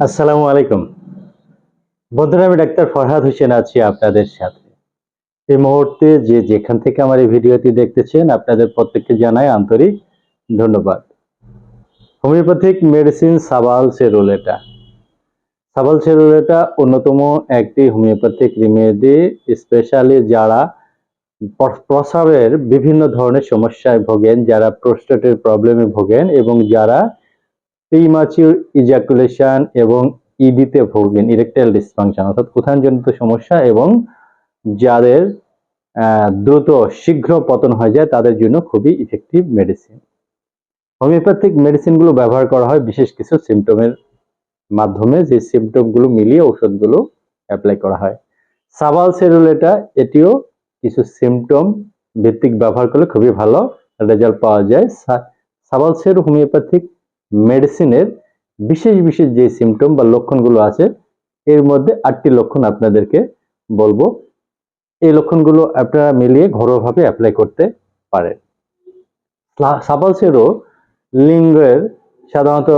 আসসালামু আলাইকুম। বন্ধুরা, আমি ডাক্তার ফরহাদ হোসেন আছি আপনাদের সাথে। এই মুহূর্তে যে যেখান থেকে আমার এই ভিডিওটি দেখতেছেন, আপনাদের প্রত্যেককে জানাই আন্তরিক ধন্যবাদ। Homeopathic medicine সাবাল সেরুলেটা। সাবাল সেরুলেটা অন্যতম একটি হোমিওপ্যাথিক রিমেডি, স্পেশালি যারা প্র- প্রস্রাবের বিভিন্ন ধরনের সমস্যায় ভোগেন, যারা প্রোস্টেটের প্রবলেমে ভোগেন এবং যারা প্রিমাচিউর ইজাকুলেশন এবং ইডিতে ভোগেন ইরেকটাইল ডিসফাংশন অর্থাৎ উত্থানজনিত সমস্যা এবং যাদের দ্রুত শীঘ্র পতন হয়ে যায়, তাদের জন্য খুবই ইফেক্টিভ মেডিসিন হোমিওপ্যাথিক মেডিসিনগুলো ব্যবহার করা হয় বিশেষ কিছু সিমটমের মাধ্যমে, যে সিমটমগুলো মিলিয়ে ওষুধগুলো অ্যাপ্লাই করা হয়। সাবাল সেরুলেটা এটিও কিছু সিমটম ভিত্তিক ব্যবহার করলে খুবই ভালো রেজাল্ট পাওয়া যায়। সাবাল সেরু হোমিওপ্যাথিক মেডিসিনের বিশেষ বিশেষ যে সিমটম বা লক্ষণগুলো আছে, এর মধ্যে আটটি লক্ষণ আপনাদেরকে বলব। এই লক্ষণগুলো আপনারা মিলিয়ে ঘরোয়াভাবে অ্যাপ্লাই করতে পারেন। সাপালসেরও লিঙ্গের সাধারণত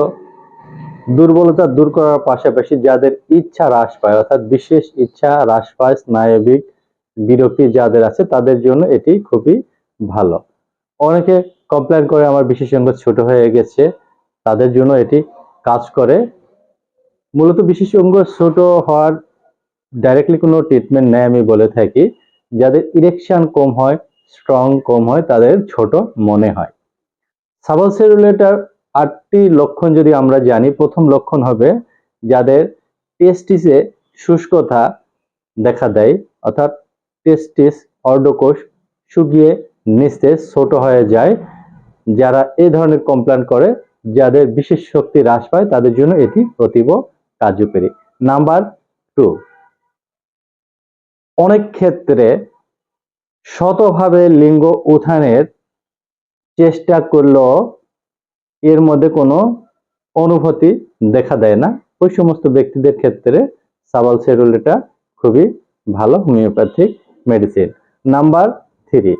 দুর্বলতা দূর করার পাশাপাশি যাদের ইচ্ছা হ্রাস পায়, অর্থাৎ বিশেষ ইচ্ছা হ্রাস পায়, স্নায়বিক বিরক্তি যাদের আছে, তাদের জন্য এটি খুবই ভালো। অনেকে কমপ্লেন করে, আমার বিশেষজ্ঞ ছোট হয়ে গেছে। তাদের জন্য এটি কাজ করে। মূলত বিশেষজ্ঞ ছোট হওয়ার ডাইরেক্টলি কোনো ট্রিটমেন্ট নেয় আমি বলে থাকি। যাদের ইরেকশন কম হয় স্ট্রং কম হয়, তাদের ছোট মনে হয়। সাবাল সেরুলেটার আটটি লক্ষণ যদি আমরা জানি, প্রথম লক্ষণ হবে যাদের টেস্টিসে শুষ্কতা দেখা দেয়, অর্থাৎ টেস্টিস অর্ডকোষ শুকিয়ে নিস্তেজ ছোট হয়ে যায়। যারা এই ধরনের কমপ্লেন করে যাদের বিশেষ শক্তি হ্রাস পায়, তাদের জন্য এটি অতীব কার্যকরী। নাম্বার টু, অনেক ক্ষেত্রে শতভাবে লিঙ্গ উত্থানের চেষ্টা করলেও এর মধ্যে কোনো অনুভূতি দেখা দেয় না। ওই সমস্ত ব্যক্তিদের ক্ষেত্রে সাবাল সেরুলেটা খুবই ভালো হোমিওপ্যাথিক মেডিসিন। নাম্বার থ্রি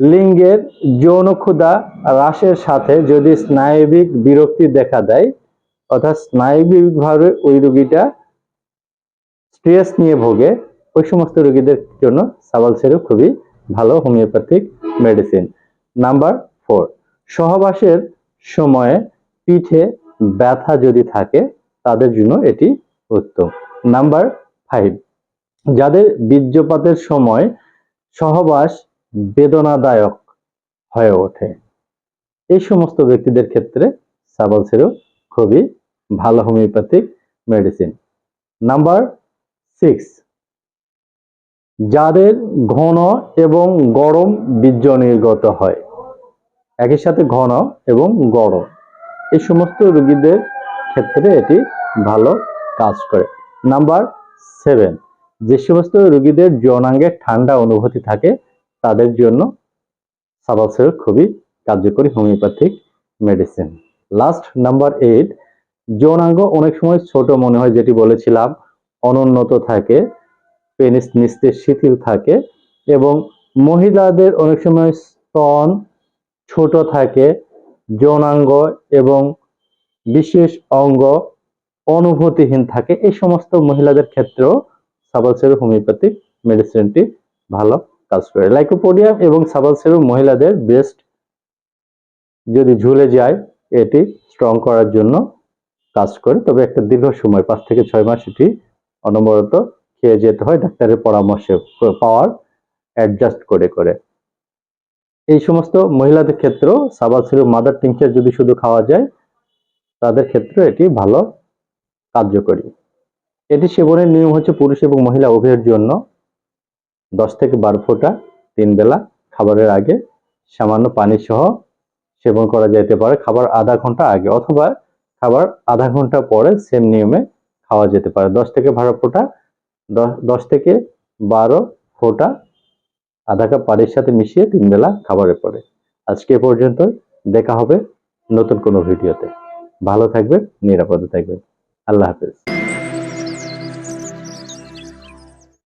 লিঙ্গের যৌন ক্ষুধা হ্রাসের সাথে যদি স্নায়বিক বিরক্তি দেখা দেয়, অর্থাৎ স্নায়বিকভাবে ওই রোগীটা স্ট্রেস নিয়ে ভোগে, ওই সমস্ত রোগীদের জন্য সাবাল সেরু খুবই ভালো হোমিওপ্যাথিক মেডিসিন। নাম্বার ফোর, সহবাসের সময়ে পিঠে ব্যথা যদি থাকে, তাদের জন্য এটি উত্তম। নাম্বার ফাইভ, যাদের বীর্যপাতের সময় সহবাস বেদনাদায়ক হয়ে ওঠে। এই সমস্ত ব্যক্তিদের ক্ষেত্রে সাবাল সেরু খুবই ভালো হোমিওপ্যাথিক মেডিসিন। নাম্বার সিক্স, যাদের ঘন এবং গরম বীর্য নির্গত হয়, একই সাথে ঘন এবং গরম। এই সমস্ত রোগীদের ক্ষেত্রে এটি ভালো কাজ করে। নাম্বার সেভেন, যে সমস্ত রোগীদের যৌনাঙ্গে ঠান্ডা অনুভূতি থাকে তাদের জন্য সাবালসের খুবই কার্যকরী homeopathic medicine. Last number eight, যৌনাঙ্গ অনেক সময় ছোট মনে হয়, যেটি বলেছিলাম, অনুন্নত থাকে, পেনিস নিস্তেজ শিথিল থাকে এবং মহিলাদের অনেক সময় স্তন ছোট থাকে, যৌনাঙ্গ এবং বিশেষ অঙ্গ অনুভূতিহীন থাকে। এই সমস্ত মহিলাদের ক্ষেত্রেও সাবালসেরু হোমিওপ্যাথিক মেডিসিনটি ভালো কাজ করে। লাইকোপোডিয়াম এবং সাবালসেরু মহিলাদের বেস্ট যদি ঝুলে যায়, এটি স্ট্রং করার জন্য কাজ করে। তবে একটা দীর্ঘ সময়, পাঁচ থেকে ছয় মাস এটি অনবরত খেয়ে যেতে হয়। ডাক্তারের পরামর্শে পাওয়ার অ্যাডজাস্ট করে করে। এই সমস্ত মহিলাদের ক্ষেত্রেও সাবাল সিরপ মাদার টিংচার যদি শুধু খাওয়া যায়, তাদের ক্ষেত্রে এটি ভালো কার্যকরী। এটি সেবনের নিয়ম হচ্ছে পুরুষ এবং মহিলা উভয়ের জন্য দশ থেকে বারো ফোঁটা তিন বেলা খাবারের আগে সামান্য পানি সহ সেবন করা যেতে পারে খাবার আধা ঘণ্টা আগে অথবা খাবার আধা ঘণ্টা পরে সেম নিয়মে খাওয়া যেতে পারে। দশ থেকে বারো ফোঁটা দশ থেকে বারো ফোঁটা আধা কাপ পানির সাথে মিশিয়ে তিন বেলা খাবারের পরে আজকে পর্যন্ত দেখা হবে নতুন কোনো ভিডিওতে। ভালো থাকবেন, নিরাপদে থাকবেন। আল্লাহ হাফেজ।